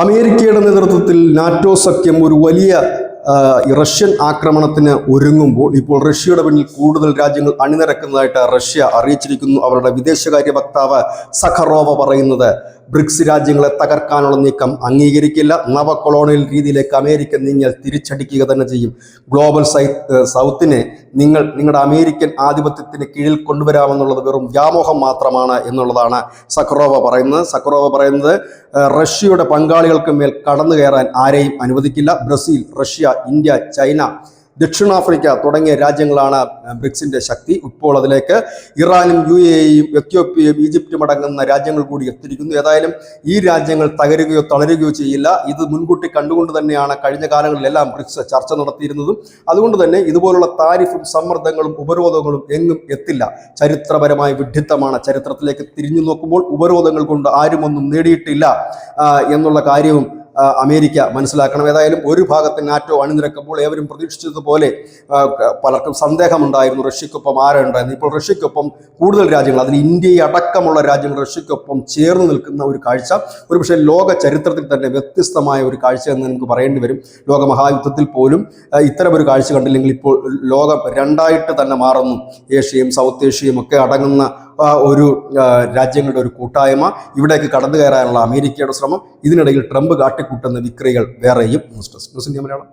അമേരിക്കയുടെ നേതൃത്വത്തിൽ നാറ്റോ സഖ്യം ഒരു വലിയ റഷ്യൻ ആക്രമണത്തിന് ഒരുങ്ങുമ്പോൾ ഇപ്പോൾ റഷ്യയുടെ പിന്നിൽ കൂടുതൽ രാജ്യങ്ങൾ അണിനിരക്കുന്നതായിട്ട് റഷ്യ അറിയിച്ചിരിക്കുന്നു. അവരുടെ വിദേശകാര്യ വക്താവ് സഖറോവ പറയുന്നത് ബ്രിക്സ് രാജ്യങ്ങളെ തകർക്കാനുള്ള നീക്കം അംഗീകരിക്കില്ല. നവ കൊളോണിയൽ രീതിയിലേക്ക് അമേരിക്ക നീങ്ങിയാൽ തിരിച്ചടിക്കുക തന്നെ ചെയ്യും. ഗ്ലോബൽ സൈ സൗത്തിനെ നിങ്ങൾ നിങ്ങളുടെ അമേരിക്കൻ ആധിപത്യത്തിന് കീഴിൽ കൊണ്ടുവരാമെന്നുള്ളത് വെറും വ്യാമോഹം മാത്രമാണ് എന്നുള്ളതാണ് സഖറോവ പറയുന്നത്. സഖറോവ പറയുന്നത് റഷ്യയുടെ പങ്കാളികൾക്ക് മേൽ കടന്നു കയറാൻ ആരെയും അനുവദിക്കില്ല. ബ്രസീൽ റഷ്യ ഇന്ത്യ ചൈന ദക്ഷിണാഫ്രിക്ക തുടങ്ങിയ രാജ്യങ്ങളാണ് ബ്രിക്സിന്റെ ശക്തി. ഇപ്പോൾ അതിലേക്ക് ഇറാനും യു എയും എത്യോപ്യയും ഈജിപ്തും അടങ്ങുന്ന രാജ്യങ്ങൾ കൂടി എത്തിയിരിക്കുന്നു. ഏതായാലും ഈ രാജ്യങ്ങൾ തകരുകയോ തളരുകയോ ചെയ്യില്ല. ഇത് മുൻകൂട്ടി കണ്ടുകൊണ്ട് തന്നെയാണ് കഴിഞ്ഞ കാലങ്ങളിലെല്ലാം ബ്രിക്സ് ചർച്ച നടത്തിയിരുന്നതും. അതുകൊണ്ട് തന്നെ ഇതുപോലുള്ള താരിഫും സമ്മർദ്ദങ്ങളും ഉപരോധങ്ങളും എങ്ങും എത്തില്ല. ചരിത്രപരമായ വിഡ്ഢിത്തമാണ് ചരിത്രത്തിലേക്ക് തിരിഞ്ഞു നോക്കുമ്പോൾ ഉപരോധങ്ങൾ കൊണ്ട് ആരുമൊന്നും നേടിയിട്ടില്ല എന്നുള്ള കാര്യവും അമേരിക്ക മനസ്സിലാക്കണം. ഏതായാലും ഒരു ഭാഗത്ത് നാറ്റോ അണിനിരക്കുമ്പോൾ ഏവരും പ്രതീക്ഷിച്ചതുപോലെ പലർക്കും സന്ദേഹമുണ്ടായിരുന്നു റഷ്യക്കൊപ്പം ആരുണ്ടായിരുന്നു ഇപ്പോൾ റഷ്യക്കൊപ്പം കൂടുതൽ രാജ്യങ്ങൾ അതിൽ ഇന്ത്യയെ അടക്കമുള്ള രാജ്യങ്ങൾ റഷ്യക്കൊപ്പം ചേർന്ന് നിൽക്കുന്ന ഒരു കാഴ്ച ഒരുപക്ഷെ ലോക ചരിത്രത്തിൽ തന്നെ വ്യത്യസ്തമായ ഒരു കാഴ്ച എന്ന് നമുക്ക് പറയേണ്ടി വരും. ലോകമഹായുദ്ധത്തിൽ പോലും ഇത്തരമൊരു ഇത്തരം ഒരു കാഴ്ച കണ്ടില്ലെങ്കിൽ ഇപ്പോൾ ലോകം രണ്ടായിട്ട് തന്നെ മാറുന്നു. ഏഷ്യയും സൗത്ത് ഏഷ്യയും ഒക്കെ അടങ്ങുന്ന ഒരു രാജ്യങ്ങളുടെ ഒരു കൂട്ടായ്മ ഇവിടേക്ക് കടന്നു കയറാനുള്ള അമേരിക്കയുടെ ശ്രമം ഇതിനിടയിൽ ട്രംപ് കാട്ടിക്കൂട്ടുന്ന വിക്രികൾ വേറെയും. News desk news India Malayalam.